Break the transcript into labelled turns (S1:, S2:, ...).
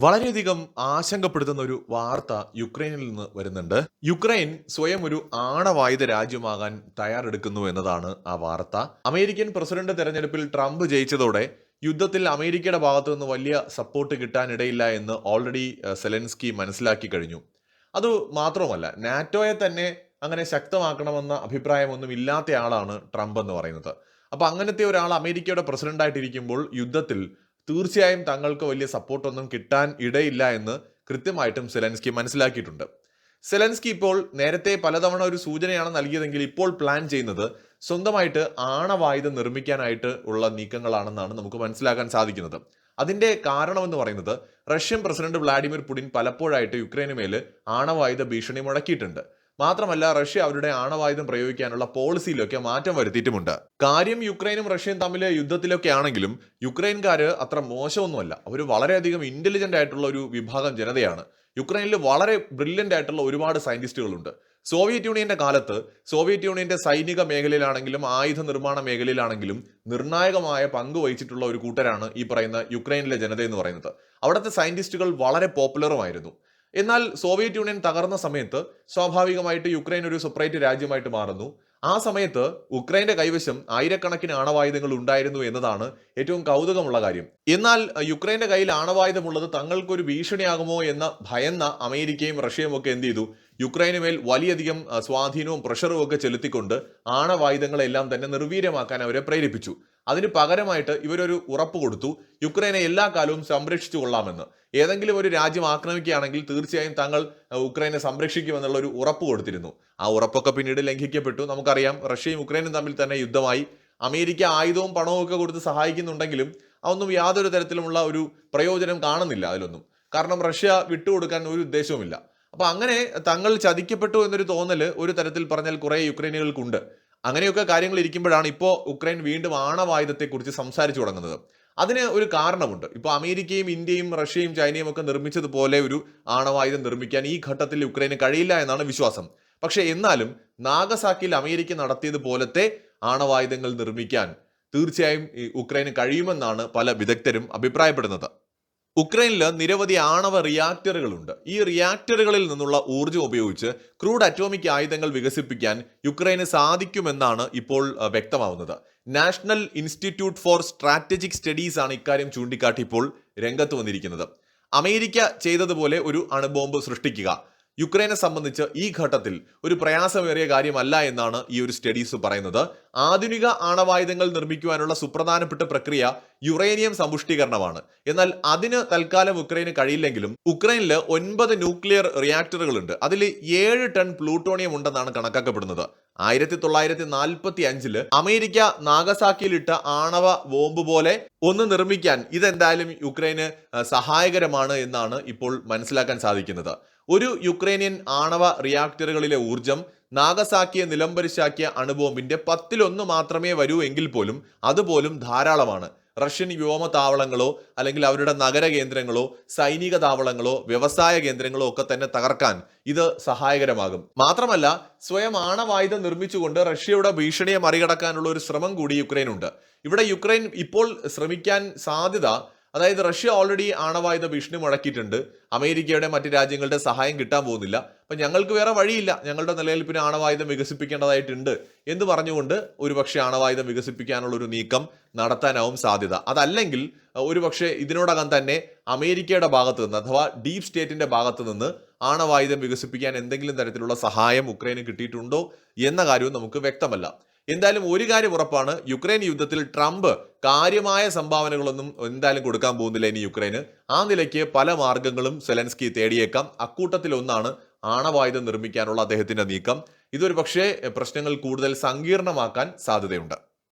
S1: വളരെയധികം ആശങ്കപ്പെടുത്തുന്ന ഒരു വാർത്ത യുക്രൈനിൽ നിന്ന് വരുന്നുണ്ട്. യുക്രൈൻ സ്വയം ഒരു ആണവായുധ രാജ്യമാകാൻ തയ്യാറെടുക്കുന്നു എന്നതാണ് ആ വാർത്ത. അമേരിക്കൻ പ്രസിഡന്റ് തെരഞ്ഞെടുപ്പിൽ ട്രംപ് ജയിച്ചതോടെ യുദ്ധത്തിൽ അമേരിക്കയുടെ ഭാഗത്തു നിന്ന് വലിയ സപ്പോർട്ട് കിട്ടാനിടയില്ല എന്ന് ഓൾറെഡി സെലൻസ്കി മനസ്സിലാക്കി കഴിഞ്ഞു. അത് മാത്രവുമല്ല നാറ്റോയെ തന്നെ അങ്ങനെ ശക്തമാക്കണമെന്ന അഭിപ്രായമൊന്നും ഇല്ലാത്ത ആളാണ് ട്രംപ് എന്ന് പറയുന്നത്. അപ്പൊ അങ്ങനത്തെ ഒരാൾ അമേരിക്കയുടെ പ്രസിഡന്റായിട്ടിരിക്കുമ്പോൾ യുദ്ധത്തിൽ തീർച്ചയായും തങ്ങൾക്ക് വലിയ സപ്പോർട്ടൊന്നും കിട്ടാൻ ഇടയില്ല എന്ന് കൃത്യമായിട്ടും സെലൻസ്കി മനസ്സിലാക്കിയിട്ടുണ്ട്. സെലൻസ്കി ഇപ്പോൾ നേരത്തെ പലതവണ ഒരു സൂചനയാണ് നൽകിയതെങ്കിൽ ഇപ്പോൾ പ്ലാൻ ചെയ്യുന്നത് സ്വന്തമായിട്ട് ആണവായുധം നിർമ്മിക്കാനായിട്ട് ഉള്ള നീക്കങ്ങളാണെന്നാണ് നമുക്ക് മനസ്സിലാക്കാൻ സാധിക്കുന്നത്. അതിന്റെ കാരണം എന്ന് പറയുന്നത് റഷ്യൻ പ്രസിഡന്റ് വ്ളാഡിമിർ പുടിൻ പലപ്പോഴായിട്ട് യുക്രൈന് മേൽ ആണവായുധ ഭീഷണി മുഴക്കിയിട്ടുണ്ട്. മാത്രമല്ല റഷ്യ അവരുടെ ആണവായുധം പ്രയോഗിക്കാനുള്ള പോളിസിയിലൊക്കെ മാറ്റം വരുത്തിയിട്ടുമുണ്ട്. കാര്യം യുക്രൈനും റഷ്യയും തമ്മിൽ യുദ്ധത്തിലൊക്കെ ആണെങ്കിലും യുക്രൈൻകാര് അത്ര മോശമൊന്നുമല്ല. അവർ വളരെയധികം ഇന്റലിജന്റ് ആയിട്ടുള്ള ഒരു വിഭാഗം ജനതയാണ്. യുക്രൈനിൽ വളരെ ബ്രില്യന്റ് ആയിട്ടുള്ള ഒരുപാട് സയന്റിസ്റ്റുകളുണ്ട് സോവിയറ്റ് യൂണിയന്റെ കാലത്ത് സോവിയറ്റ് യൂണിയന്റെ സൈനിക മേഖലയിലാണെങ്കിലും ആയുധ നിർമ്മാണ മേഖലയിലാണെങ്കിലും നിർണായകമായ പങ്ക് വഹിച്ചിട്ടുള്ള ഒരു കൂട്ടരാണ് ഈ പറയുന്ന യുക്രൈനിലെ ജനത എന്ന് പറയുന്നത്. അവിടുത്തെ സയന്റിസ്റ്റുകൾ വളരെ പോപ്പുലറുമായിരുന്നു എന്നാൽ സോവിയറ്റ് യൂണിയൻ തകർന്ന സമയത്ത് സ്വാഭാവികമായിട്ട് യുക്രൈൻ ഒരു സെപ്പറേറ്റ് രാജ്യമായിട്ട് മാറുന്നു. ആ സമയത്ത് ഉക്രൈന്റെ കൈവശം ആയിരക്കണക്കിന് ആണവായുധങ്ങൾ ഉണ്ടായിരുന്നു എന്നതാണ് ഏറ്റവും കൗതുകമുള്ള കാര്യം. എന്നാൽ യുക്രൈന്റെ കയ്യിൽ ആണവായുധമുള്ളത് തങ്ങൾക്കൊരു ഭീഷണിയാകുമോ എന്ന ഭയന്ന അമേരിക്കയും റഷ്യയും ഒക്കെ എന്ത് ചെയ്തു? യുക്രൈന് മേൽ വലിയധികം സ്വാധീനവും പ്രഷറും ഒക്കെ ചെലുത്തിക്കൊണ്ട് ആണവായുധങ്ങളെല്ലാം തന്നെ നിർവീര്യമാക്കാൻ അവരെ പ്രേരിപ്പിച്ചു. അതിന് പകരമായിട്ട് ഇവരൊരു ഉറപ്പ് കൊടുത്തു. യുക്രൈനെ എല്ലാ കാലവും സംരക്ഷിച്ചു കൊള്ളാമെന്ന്. ഏതെങ്കിലും ഒരു രാജ്യം ആക്രമിക്കുകയാണെങ്കിൽ തീർച്ചയായും തങ്ങൾ ഉക്രൈനെ സംരക്ഷിക്കുമെന്നുള്ള ഒരു ഉറപ്പ് കൊടുത്തിരുന്നു. ആ ഉറപ്പൊക്കെ പിന്നീട് ലംഘിക്കപ്പെട്ടു. നമുക്കറിയാം റഷ്യയും ഉക്രൈനും തമ്മിൽ തന്നെ യുദ്ധമായി. അമേരിക്ക ആയുധവും പണവും ഒക്കെ കൊടുത്ത് സഹായിക്കുന്നുണ്ടെങ്കിലും അതൊന്നും യാതൊരു തരത്തിലുമുള്ള ഒരു പ്രയോജനം കാണുന്നില്ല അതിലൊന്നും. കാരണം റഷ്യ വിട്ടുകൊടുക്കാൻ ഒരു ഉദ്ദേശവുമില്ല. അപ്പൊ അങ്ങനെ തങ്ങൾ ചതിക്കപ്പെട്ടു എന്നൊരു തോന്നൽ ഒരു തരത്തിൽ പറഞ്ഞാൽ കുറെ യുക്രൈനികൾക്കുണ്ട്. അങ്ങനെയൊക്കെ കാര്യങ്ങൾ ഇരിക്കുമ്പോഴാണ് ഇപ്പോൾ ഉക്രൈൻ വീണ്ടും ആണവായുധത്തെക്കുറിച്ച് സംസാരിച്ചു തുടങ്ങുന്നത്. അതിന് ഒരു കാരണമുണ്ട്. ഇപ്പോൾ അമേരിക്കയും ഇന്ത്യയും റഷ്യയും ചൈനയും ഒക്കെ നിർമ്മിച്ചതുപോലെ ഒരു ആണവായുധം നിർമ്മിക്കാൻ ഈ ഘട്ടത്തിൽ ഉക്രൈന് കഴിയില്ല എന്നാണ് വിശ്വാസം. പക്ഷേ എന്നാലും നാഗസാക്കിയിൽ അമേരിക്ക നടത്തിയതുപോലത്തെ ആണവായുധങ്ങൾ നിർമ്മിക്കാൻ തീർച്ചയായും ഉക്രൈന് കഴിയുമെന്നാണ് പല വിദഗ്ധരും അഭിപ്രായപ്പെടുന്നത്. ഉക്രൈനിൽ നിരവധി ആണവ റിയാക്ടറുകളുണ്ട് ഈ റിയാക്ടറുകളിൽ നിന്നുള്ള ഊർജം ഉപയോഗിച്ച് ക്രൂഡ് അറ്റോമിക് ആയുധങ്ങൾ വികസിപ്പിക്കാൻ യുക്രൈന് സാധിക്കുമെന്നാണ് ഇപ്പോൾ വ്യക്തമാവുന്നത്. National institute for strategic studies ആണ് ഇക്കാര്യം ചൂണ്ടിക്കാട്ടി ഇപ്പോൾ രംഗത്ത് വന്നിരിക്കുന്നത്. അമേരിക്ക ചെയ്തതുപോലെ ഒരു അണുബോംബ് സൃഷ്ടിക്കുക. യുക്രൈനെ സംബന്ധിച്ച് ഈ ഘട്ടത്തിൽ ഒരു പ്രയാസമേറിയ കാര്യമല്ല എന്നാണ് ഈ ഒരു സ്റ്റഡീസ് പറയുന്നത്. ആധുനിക ആണവായുധങ്ങൾ നിർമ്മിക്കുവാനുള്ള സുപ്രധാനപ്പെട്ട പ്രക്രിയ യുറേനിയം സമ്പുഷ്ടീകരണമാണ്. എന്നാൽ അതിന് തൽക്കാലം ഉക്രൈന് കഴിയില്ലെങ്കിലും ഉക്രൈനിൽ ഒൻപത് ന്യൂക്ലിയർ റിയാക്ടറുകളുണ്ട്. അതിൽ ഏഴ് ടൺ പ്ലൂട്ടോണിയം ഉണ്ടെന്നാണ് കണക്കാക്കപ്പെടുന്നത്. ആയിരത്തി തൊള്ളായിരത്തി നാൽപ്പത്തി അഞ്ചിൽ അമേരിക്ക നാഗസാക്കിയിലിട്ട ആണവ ബോംബ് പോലെ ഒന്ന് നിർമ്മിക്കാൻ ഇതെന്തായാലും യുക്രൈന് സഹായകരമാണ് എന്നാണ് ഇപ്പോൾ മനസ്സിലാക്കാൻ സാധിക്കുന്നത്. ഒരു യുക്രൈനിയൻ ആണവ റിയാക്ടറുകളിലെ ഊർജം നാഗസാക്കിയെ നിലംപരിശാക്കിയ അണുബോംബിന്റെ പത്തിലൊന്ന് മാത്രമേ വരൂ എങ്കിൽ പോലും അതുപോലും ധാരാളമാണ്. റഷ്യൻ വ്യോമതാവളങ്ങളോ അല്ലെങ്കിൽ അവരുടെ നഗര കേന്ദ്രങ്ങളോ സൈനിക താവളങ്ങളോ വ്യവസായ കേന്ദ്രങ്ങളോ ഒക്കെ തന്നെ തകർക്കാൻ ഇത് സഹായകരമാകും. മാത്രമല്ല സ്വയം ആണവായുധം നിർമ്മിച്ചുകൊണ്ട് റഷ്യയുടെ ഭീഷണിയെ മറികടക്കാനുള്ള ഒരു ശ്രമം കൂടി യുക്രൈൻ ഉണ്ട് ഇവിടെ യുക്രൈൻ ഇപ്പോൾ ശ്രമിക്കാൻ സാധ്യത അതായത് റഷ്യ ഓൾറെഡി ആണവായുധ ഭീഷണി മുഴക്കിയിട്ടുണ്ട്. അമേരിക്കയുടെ മറ്റ് രാജ്യങ്ങളുടെ സഹായം കിട്ടാൻ പോകുന്നില്ല. അപ്പൊ ഞങ്ങൾക്ക് വേറെ വഴിയില്ല. ഞങ്ങളുടെ നിലനിൽപ്പിന് ആണവായുധം വികസിപ്പിക്കേണ്ടതായിട്ടുണ്ട് എന്ന് പറഞ്ഞുകൊണ്ട് ഒരുപക്ഷെ ആണവായുധം വികസിപ്പിക്കാനുള്ള ഒരു നീക്കം നടത്താനാവും സാധ്യത. അതല്ലെങ്കിൽ ഒരുപക്ഷെ ഇതിനോടകം തന്നെ അമേരിക്കയുടെ ഭാഗത്ത് നിന്ന് അഥവാ ഡീപ് സ്റ്റേറ്റിന്റെ ഭാഗത്ത് നിന്ന് ആണവായുധം വികസിപ്പിക്കാൻ എന്തെങ്കിലും തരത്തിലുള്ള സഹായം ഉക്രൈന് കിട്ടിയിട്ടുണ്ടോ എന്ന കാര്യവും നമുക്ക് വ്യക്തമല്ല. എന്തായാലും ഒരു കാര്യം ഉറപ്പാണ്. യുക്രൈൻ യുദ്ധത്തിൽ ട്രംപ് കാര്യമായ സംഭാവനകളൊന്നും എന്തായാലും കൊടുക്കാൻ പോകുന്നില്ല ഇനി യുക്രൈന്. ആ നിലയ്ക്ക് പല മാർഗങ്ങളും സെലൻസ്കി തേടിയേക്കാം. അക്കൂട്ടത്തിൽ ഒന്നാണ് ആണവായുധം നിർമ്മിക്കാനുള്ള അദ്ദേഹത്തിന്റെ നീക്കം. ഇതൊരു പക്ഷേ പ്രശ്നങ്ങൾ കൂടുതൽ സങ്കീർണമാക്കാൻ സാധ്യതയുണ്ട്.